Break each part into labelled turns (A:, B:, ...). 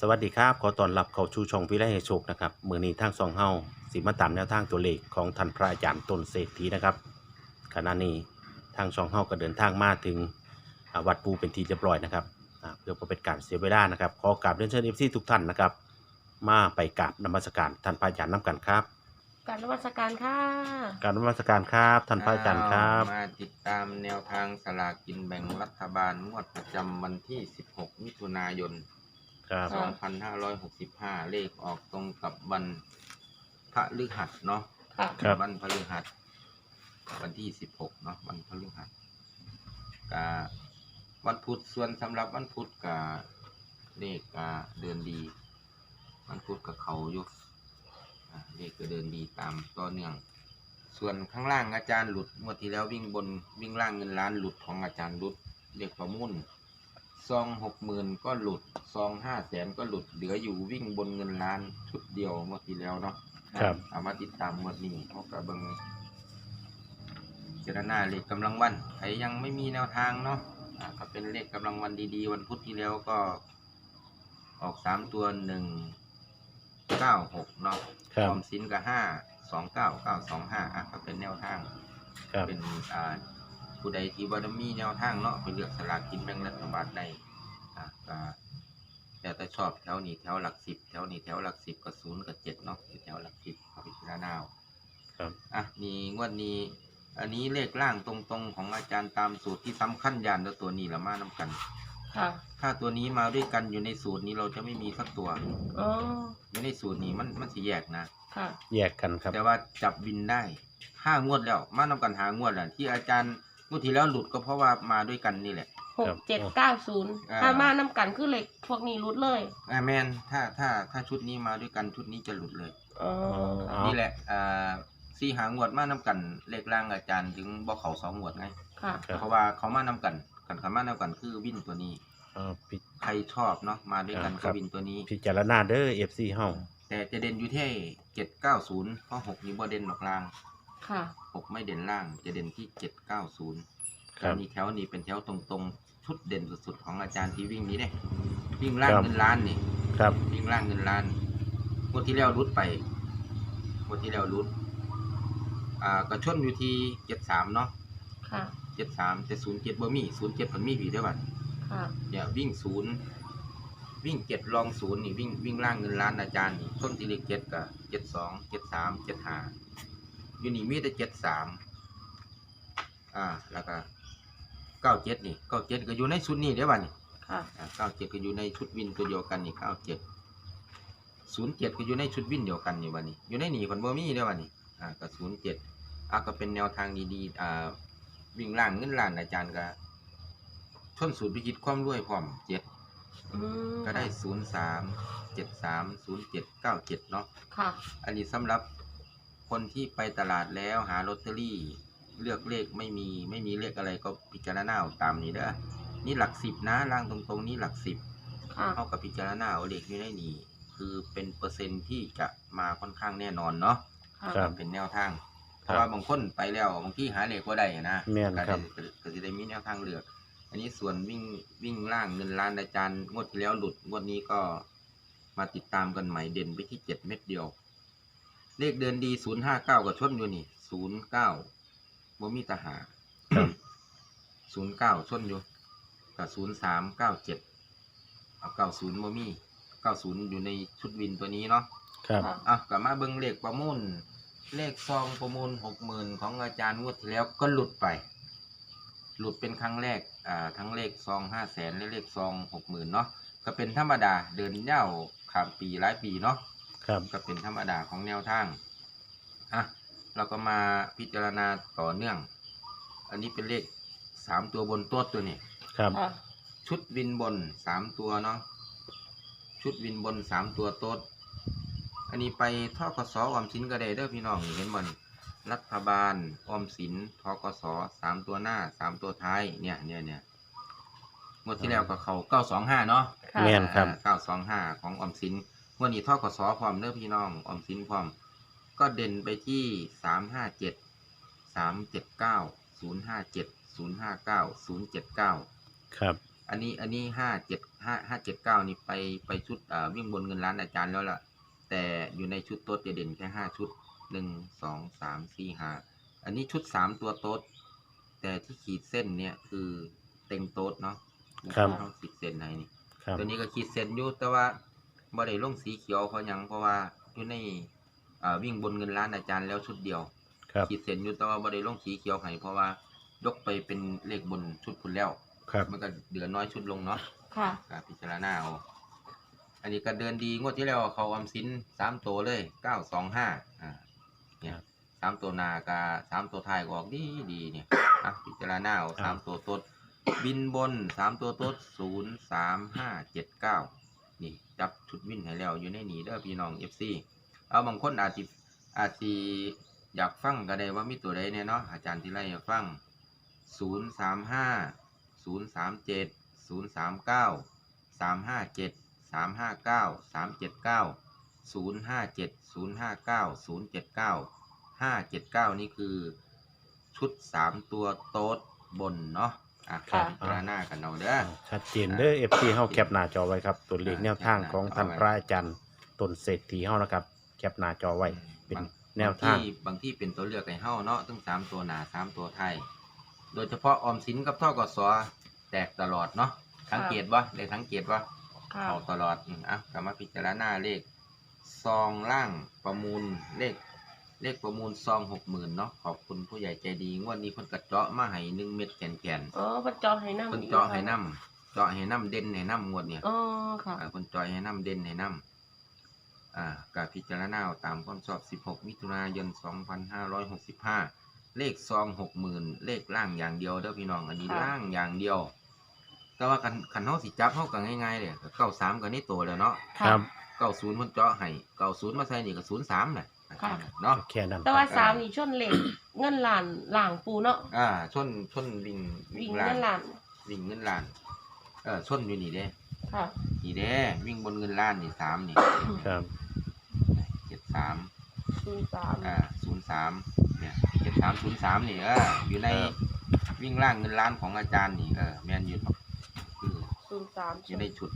A: สวัสดีครับ ขอต้อนรับเข้าชูช่องวิไลให้โชคนะครับมือนี้ทางสองเฮาสิมาตามแนวทางตัวเลขของท่านพระอาจารย์ต้นเศรษฐีนะครับขณะนี้ทางสองเฮาก็เดินทางมาถึงอ่าวัดปูเป็นทีเรียบร้อยนะครับอ่าเพื่อบ่เป็นการเสียเวลานะครับขอกราบเรียนเชิญเอฟซีทุกท่านนะครับ มาไปกราบนมัสการท่านพระอาจารย์น้กันครับ
B: กรารนวัตการค่ะ
A: กรารนมัสการครับท่านพระอาจารย์ครับ
C: มาติดตามแนวทางสลากกินแบ่งรัฐบาลงวดประจำวันที่ 16 มิถุนายน
A: ครับ
C: 2565เลขออกตรงกับวันพระฤหัสเนาะ
B: ค่ะ
A: ครับ
C: วันพฤหัส วันที่16เนาะวันพฤหัสกาวันพุธส่วนสำหรับวันพุธกาเลขกาเดินดี วันพุธกับเขาอยู่อ่าเลขก็เดินดีตามต่อเนื่อง ส่วนข้างล่างอาจารย์หลุดงวดที่แล้ววิ่งบนวิ่งล่างเงินล้านหลุดของอาจารย์หลุดเรียกประมุ่น ซองหกหมื่นก็หลุด ซองห้าแสนก็หลุด เหลืออยู่วิ่งบนเงินล้านชุดเดียวงวดที่แล้วเนาะ
A: ครับ
C: เอามาติดตามงวดนี้เขากับเบิงเจรนาเลขกำลังวันใครยังไม่มีแนวทางเนาะอ่าก็เป็นเลขกำลังวันดีๆ วันพุธที่แล้วก็ ออกสามตัวหนึ่งเก้าหกเนาะ
A: ครับ
C: ออมสินก็ห้าสองเก้าเก้าสองห้าอะก็เป็นแนวทาง
A: ครับ
C: เป็นอ่า ผู้ใดที่บ่ได้มีแนวทางเนาะไปเลือกสลากกินแบ่งรัฐบาลได้อะก็แล้วแต่ชอบแถวนี้แถวหลักสิบแถวนี้แถวหลักสิบกับศูนย์กับเจ็ดเนาะอยู่แถวหลักสิบเอาไปพิจารณาเอา
A: ครับ
C: อะนี่งวดนี้ อันนี้เลขล่างตรงๆของอาจารย์ตามสูตรที่สำคัญยานแล้วตัวนี้ละมานํกัน
B: ค่ะ
C: ถ้าตัวนี้มาด้วยกันอยู่ในสูตรนี้เราจะไม่มีสักตัว
B: อ๋อ
C: อยู่ในสูตรนี้มันมันสิแยกนะ
B: ค่ะ
A: แยกกันครับ
C: แต่ว่าจับวินได้ห้างวดแล้ว มานำกันหางวดแหละที่อาจารย์ งวดที่แล้วหลุดก็เพราะว่ามาด้วยกันนี่แหละ
B: หกเจ็ดเก้าศูนย์
C: อ่า
B: ถ้ามาน้ำกันคือเหล็กพวกนี้รุดเลย
C: อ่าแมนถ้าถ้าถ้าชุดนี้มาด้วยกันชุดนี้จะหลุดเลย
B: อ๋อ
A: อ๋อ
C: นี่แหละอ่าสี่หางวดมานำกันเลขล่างอาจารย์ถึงบอกเขาสองงวดไง
B: ค่ะ
A: ครับ
C: เพราะว่าเขามานำกันกันเขามานำกันคือวินตัวนี้
A: อ่าพิ
C: ใครชอบเนาะมาด้วยกัน
A: ครั
C: ก็
A: บ
C: วินตัวนี้
A: พิจารณาเด้อเอฟซีเฮา
C: แต่จะเด่นอยู่ที่เจ็ดเก้าศูนย์เพราะหกนี้บ่เด่นหรอกล่าง
B: ค่ะ
C: หกไม่เด่นล่างจะเด่นที่เจ็ดเก้าศูนย์
A: ครับ
C: มีแถวนี้เป็นแถวตรงๆ ชุดเด่นสุดๆของอาจารย์ที่วิ่งนี้เนี่ยวิ่งล่าง
A: ครับ
C: เงินล้านนี่
A: ครับ
C: วิ่งล่างเงินล้านงวดที่แล้วรุดไปงวดที่แล้วรุด อ่ากระชนอยู่ที่เจ็ดสามเนาะ
B: ค่ะ
C: เจ็ดสามแต่ศูนย์เจ็ดบ่มีศูนย์เจ็ดผลมีผีด้วยบัด
B: ค่ะ
C: เนี่ยวิ่งศูนย์วิ่งเจ็ดลองศูนย์นี่วิ่งวิ่งล่างเงินล้านอาจารย์นี่ต้นที่เลขเจ็ดกับเจ็ดสองเจ็ดสามเจ็ดห้า อยู่นี่มีแต่เจ็ดสามอ่า แล้วก็เก้าเจ็ดนี่เก้าเจ็ดก็อยู่ในชุดนี้เดี๋ยวบัดนี่
B: ค่ะ
C: เก้าเจ็ดก็อยู่ในชุดวินตัวเดียวกันนี่เก้าเจ็ดศูนย์เจ็ดก็อยู่ในชุดวินเดียวกันนี่วันนี้ อยู่ในหนีคนบ่มีเด้อวันนี้อ่าก็ศูนย์เจ็ดอะก็เป็นแนวทางดีๆอ่าวิ่งล่างเงินล้านอาจารย์ก็ชนสูตรพิจิตความรวยพร้อมเจ็ด
B: อืม
C: ก็ได้ศูนย์สามเจ็ดสามศูนย์เจ็ดเก้าเจ็ดเนาะ
B: ค่ะ
C: อันนี้สำหรับ คนที่ไปตลาดแล้วหาลอตเตอรี่ เลือกเลขไม่มีไม่มีเลขอะไรก็พิจารณาเอาตามนี้เด้อนี่หลักสิบนะล่างตรงๆนี่หลักสิบ
B: ค่ะ
C: เท่ากับพิจารณาเอาเลขอยู่ในนี้คือเป็นเปอร์เซ็นต์ที่จะมาค่อนข้างแน่นอนเนาะ
B: ค่ะ
A: ครับ
C: เป็นแนวทางเพ
A: ครับ
C: ราะว่าบางคนไปแล้วบางที่หาเลขก็ได้นะ
A: แม่นครับ
C: ก็ได้ก็จะได้มีแนวทางเลือก อันนี้ส่วนวิ่งวิ่งล่างเงินล้านอาจารย์งวดที่แล้วหลุดงวดนี้ก็มาติดตามกันใหม่เด่นไปที่เจ็ดเม็ดเดียว เลขเดินดีศูนย์ห้าเก้ากับชนอยู่นี่ศูนย์เก้าบ่มีตาหา
A: ครับ
C: ศูนย์เก้าชนอยู่กับศูนย์สามเก้าเจ็ดเอาเก้าศูนย์บ่มีเก้าศูนย์อยู่ในชุดวินตัวนี้เนาะ
A: ครับ
B: ค่ะ
C: อะกลับมาเบิ่งเลขประมูล เลขซองประมูลหกหมื่นของอาจารย์งวดที่แล้วก็หลุดไป หลุดเป็นครั้งแรกอ่าทั้งเลขซองห้าแสนและเลขซองหกหมื่นเนาะก็เป็นธรรมดาเดินเย่าข้ามปีหลายปีเนาะ
A: ครับ
C: ก็เป็นธรรมดาของแนวทางอะเราก็มาพิจารณาต่อเนื่อง อันนี้เป็นเลขสามตัวบนตัวตัวนี้
A: ครับ
B: ค่ะ
C: ชุดวินบนสามตัวเนาะชุดวินบนสามตัวโต๊ดอันนี้ไปทกสออมสินก็ได้เด้อพี่น้องนี่เห็นบ่นรัฐบาลออมสินทกสสามตัวหน้าสามตัวท้ายเนี่ยเนี่ยเนี่ยงวดที่แล้วก็เขาเก้าสองห้าเนาะ
B: ค่ะ
A: แม่นครับ
C: เก้าสองห้าของออมสินง วดนี้ทกสพร้อมเด้อพี่น้องออมสินพร้อม ก็เด่นไปที่สามห้าเจ็ดสามเจ็ดเก้าศูนย์ห้าเจ็ดศูนย์ห้าเก้าศูนย์เจ็ดเก้า
A: ครับ
C: อันนี้อันนี้ห้าเจ็ดห้าห้าเจ็ดเก้านี่ไปไปชุดอ่าวิ่งบนเงินล้านอาจารย์แล้วล่ะ แต่อยู่ในชุดโต๊ดจะเด่นแค่ห้าชุดหนึ่งสองสามสี่ห้าอันนี้ชุดสามตัวโต๊ดแต่ที่ขีดเส้นเนี่ยคือเต็งโต๊ดเนาะ
A: ครับ
C: เขาขีดเส้นไหนนี่
A: ครับ
C: ตัวนี้ก็ขีดเส้นอยู่แต่ว่า บ่ได้ลงสีเขียวเพราะหยังเพราะว่าอยู่ในอ่าวิ่งบนเงินล้านอาจารย์แล้วชุดเดียว
A: ครับ
C: ขีดเส้นอยู่แต่ว่าบ่ได้ลงสีเขียวให้เพราะว่ายกไปเป็นเลขบนชุดคุณแล้ว
A: ครับ
C: มันก็เหลือน้อยชุดลงเนาะ
B: ค่ะ
C: ก็พิจารณาเอาอันนี้ก็เดินดีงวดที่แล้วเขาออมสินสามตัวเลยเก้าสองห้าอ่าเนี่ยสามตัวหนากาสามตัวท้ายก็ออกดีดีเนี่ยอะพิจารณาเอาสามตัวต้นบินบนสามตัวต้นศูนย์สามห้าเจ็ดเก้า นี่จับชุดวินให้แล้วอยู่ในนีเด้อพี่น้องเอฟซีเอาบางคนอาจจะอาจจะอยากฟังก็ได้ว่ามีตัวใดเนี่ยเนาะอาจารย์ที่ไล่อยากฟังศูนย์สามห้าศูนย์สามเจ็ดศูนย์สามเก้าสามห้าเจ็ดสามห้าเก้าสามเจ็ดเก้าศูนย์ห้าเจ็ดศูนย์ห้าเก้าศูนย์เจ็ดเก้าห้าเจ็ดเก้านี่คือชุดสามตัวโต๊ดบนเนาะ อะ
B: ค่ะ
C: พิจารณากันเอาเด้อ
A: ชัดเจนเด้อ FC เฮาแคปหน้าจอไว้ครับ ตัวเลขแนวทางของท่านพระอาจารย์ต้นเศรษฐีเฮานะครับ แคปหน้าจอไว้เป็นแนวทาง
C: บที่บางที่เป็นตัวเลือกไก่เฮ้าเนาะตั้งสามตัวหนาสามตัวไทยโดยเฉพาะออมสินกับท่อกสอแตกตลอดเนาะสังเกตว่าได้สังเกตว่า
B: ค่ะ
C: เอาตลอดอืมอะกลับมาพิจารณาเลขซองล่างประมูลเลข เลขประมูลซองหกหมื่นเนาะขอบคุณผู้ใหญ่ใจดีงวดนี้เพิ่นกระเจาะมาให้หนึ่งเม็ดแก่น
B: อ๋อเพิ่นจองให้
C: ๆ
B: น้ำ
C: เพิ่นเจาะให้น้ำเจาะให้น้ำเด่นให้น้ำงวดเนี่ย
B: อ๋อค่ะ
C: อ่าคนจอยให้น้ำเด่นให้น้ำอ่าการพิจารณาเอาตามความชอบ 16 มิถุนายน 2565 เลขซอง 60,000 เลขล่างอย่างเดียวเด้อพี่น้อง อันนี้
B: ค่ะ
C: ล่างอย่างเดียว แต่ว่าคันคันเฮาสิจับเฮาก็ง่ายๆเลยเก้าสามก็นี่ตัวแล้วเนาะ
A: ครับ
C: เก้าศูนย์เพิ่นเจาะให้เก้าศูนย์มาใส่นี่ก็ศูนย์สามน่ะ
B: ค่ะ
C: เนาะ
A: แค่นั้น
B: แต่ว่า
A: ครับ
B: สามนี่ชนเหล็กเงินล้านหลางปูเนาะ
C: อ่าชนชนวิ่ง
B: วิ่ง
C: ล้า
B: เงิ
C: น
B: นล้าน
C: วิ่งเงินล้านเออชนอยู่นี่เด้
B: ค่ะ
C: นี่เด้วิ่งบนเงินล้านนี่สามนี่
A: ครับ
C: เจ็ดสาม
B: ศูนย์สาม
C: อ่าศูนย์สามเนี่ยเจ็ดสามศูนย์สามนี่เอออยู่ในวิ่งล่างเงินล้านของอาจารย์นี่เออแมนยืนบอกคือ
B: ศูนย์สาม
C: อยู่ในชุด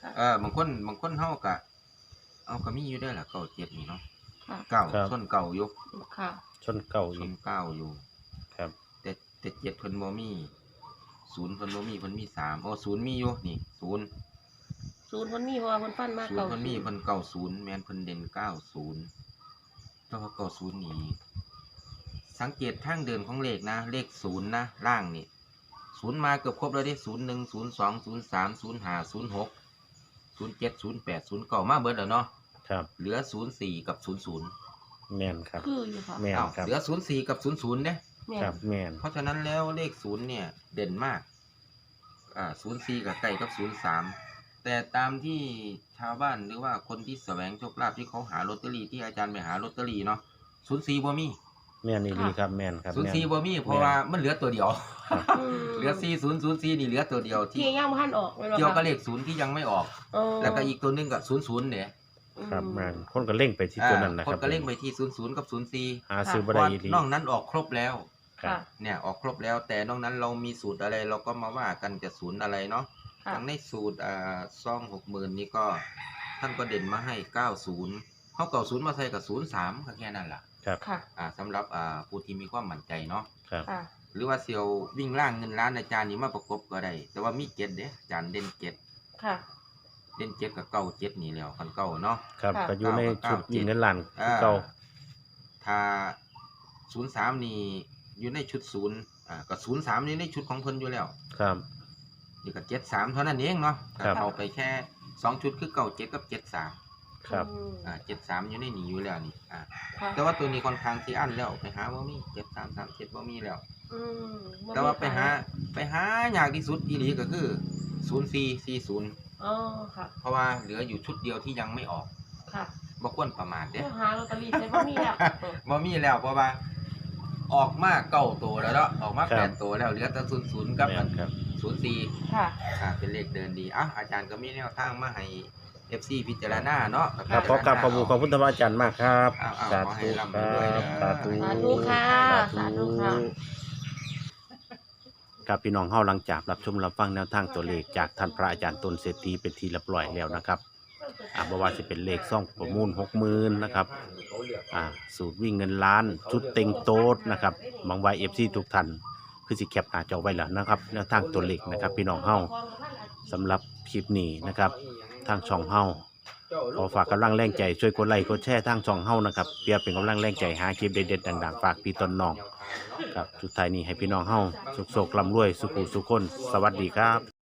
B: ค่ะ
C: เออบางคนบางคนเฮากะเอาก็มีอยู่ได้อล่ะเก่าเจ็ดนี่เนาะ
B: ค่ะ
C: เก่า
A: ครับ
C: ส้นเก่าอยู่
B: ค่ะ
A: ชนเก่า
C: ส้
A: อี
C: น
A: ก
C: เก้าอยู่
A: ครับ
C: แต่แต่เจ็ดเพิ่นบ่มีศูนย์เพิ่นบ่มีเพิ่นมีสามโอ้ศูนย์มีอยู่นี่ศูนย์
B: ศูนย์คนมีเพราะว่าคนฟันมาก
C: ศูน
B: เก่า
C: ย์เพิ่นมีเพิ่นเก้าศูนย์แมนเพิ่นเด่นเก้าศูนย์แต่ว่าเก้าศูนย์นี่สังเกตทางเดินของเลขนะ เลขศูนย์นะล่างนี่ศูนย์มาเกือบครบแล้วดิศูนย์หนึ่งศูนย์สองศูนย์สามศูนย์ห้าศูนย์หกศูนย์เจ็ดศูนย์แปดศูนย์เก้ามาเบิดแล้วเนาะ
A: ครับ
C: เหลือศูนย์สี่กับศูนย์ศูนย์
A: แม่นครับ
B: คืออยู่ค่ะ
A: แม่น
C: อ้าว
A: ครับ
C: เหลือศูนย์สี่กับศูนย์ศูนย์เนี่ย
B: แม่
A: ครับแม่น
C: เพราะฉะนั้นแล้วเลขศูนย์เนี่ยเด่นมาก อ่าศูนย์สี่กับไก่กับศูนย์สามแต่ตามที่ชาวบ้านหรือว่าคนที่แสวงโชคลาภที่เขาหาลอตเตอรี่ที่อาจารย์ไปหาลอตเตอรี่เนาะศูนย์สี่บ่มี
A: แม่นอีหลีครับแม่นครับ
C: ศูนย์
A: แม่น
C: สี่บ่มีเพราะว่ามันเหลือตัวเดียว
B: อืม
C: เหลือสี่ศูนย์ศูนย์สี่นี่เหลือตัวเดียว
B: ที่
C: ที่
B: ย่างพันออกไว้บ่
C: เกี่ยวกับ
B: ค่ะ
C: เลขศูนย์ที่ยังไม่ออก
B: อ๋อ
C: แล้วก็อีกตัวหนึงกับศูนย์ศูนย์เนี่ย
A: ครับแม่นคนก็เล่งไปที่ตัวนั้นนะ
C: ค
A: ครั
C: น
A: บ
C: ก็เล่งไปที่ศูนย์ศูนย์กับศูนย์สี่
A: หาซื้อ
C: เพ
A: บ่
C: ราะ
A: ได้
C: ว่า
A: อีหลี
C: นอกนั้นออกครบแล้ว
B: ค่ะ
C: เนี่ยออกครบแล้วแต่นอกนั้นเรามีสูตรอะไรเราก็มาว่ากันจะศูนย์อะไรเนาะ
B: ค่ะ
C: ทั้งในสูตรอ่าซองหกหมื่นนี่ก็ท่านก็เด่นมาให้เก้าศูนย์เขาเก้าศูนย์มาใส่กับศูนย์สามแค่นั้นแหละ
A: ครับ
B: ค่ะ
C: อ่าสำหรับอ่าผู้ที่มีความมั่นใจเนาะ
A: ครับ
B: ค่ะ
C: หรือว่าเซียววิ่งล่างเงินล้านอาจารย์นี่มาประกบก็ได้ แต่ว่ามีเจ็ดเด้อาจารย์เด่นเจ็ด
B: ค่ะ
C: เด่นเจ็ดกับเก้าเจ็ดนี่แล้วคันเก้าเนาะ
A: ครับ
B: ค่ะ
A: ก็อยู่ในชุด
C: เก้าเก้า
A: ยิงเงินล้าน
C: อ่า
A: เก่า
C: ถ้าศูนย์สามนี่อยู่ในชุดศูนย์อ่าก็ศูนย์สามนี่ในชุดของเพิ่นอยู่แล้ว
A: ครับ
C: นี่ก็เจ็ดสามเท่านั้นเองเนาะ
A: ครับ
C: เอาไปแค่สองชุดคือเก้าเจ็ดกับเจ็ดสาม
A: ครับ
B: อืม
C: อ่าเจ็ดสามอยู่ในนี้อยู่แล้วนี่อ่า
B: ค่ะ
C: แต่ว่าตัวนี้ค่อนข้างที่อันแล้วไปหาว่ามีเจ็ดสามสามเจ็ดว่ามีแล้ว
B: อืมบ่
C: แต่ว่า
B: มี
C: ไปหาไปหายากที่สุดอีหลีก็คือศูนย์สี่สี่ศูนย์
B: อ๋อค่ะ
C: เพราะว่าเหลืออยู่ชุดเดียวที่ยังไม่ออก
B: ค่ะ
C: บ่ควรประมาทเด้
B: เดี๋ยวหาลอตเตอรี่ใส่บ่มีแล้วเออ
C: บ่มีแล้วเพราะว่า ออกมาเก้าตัวแล้วเนาะออกมา
A: ครับ
C: แปดตัวแล้วเหลือแต่ศูนย์ศูนย์กับ
A: แม่นครับ
C: ศูนย์สี่
B: ค่ะ
C: อ่าเป็นเลขเดินดีอะอาจารย์ก็มีแนวทางมาให้ FC พิจารณาเนาะ
A: ครับขอกราบขอบคุณขอบคุณท่านอาจารย์มากครับ
C: อ้าวอ้าว
A: สา
C: ขอให้
A: ธุ
C: ร่ำ
A: ค
C: ร
A: รั
C: วย
A: บ
C: เด้อ
A: สาธุ
B: สาธุค่ะ
A: สาธุ
B: สาธุ
A: กับพี่น้องเฮาหลังจากรับชมรับฟังแนวทางตัวเลขจากท่านพระอาจารย์ตนเศรษฐีเป็นทีเรียบร้อยแล้วนะครับอ่าบ่ว่าสิเป็นเลขซ่องประมูล60,000นนะครับอ่าสูตรวิ่งเงินล้านชุดเต็งโต๊ดนะครับหวังว่า FC ทุกท่านคือสิแคปหน้าจอไว้แล้วนะครับแนวทางตัวเลขนะครับ พี่น้องเฮาสำหรับคลิปนี้นะครับ ทางช่องเฮา ขอฝากกำลังแรงใจช่วยกดไลค์กดแชร์ทางช่องเฮานะครับเพื่อเป็นกำลังแรงใจหาคลิปเด็ดๆดังๆฝากพี่ต้นน้องครับสุดท้ายนี้ให้พี่น้องเฮาสุขๆร่ำรวยสุขุสุขคน สวัสดีครับ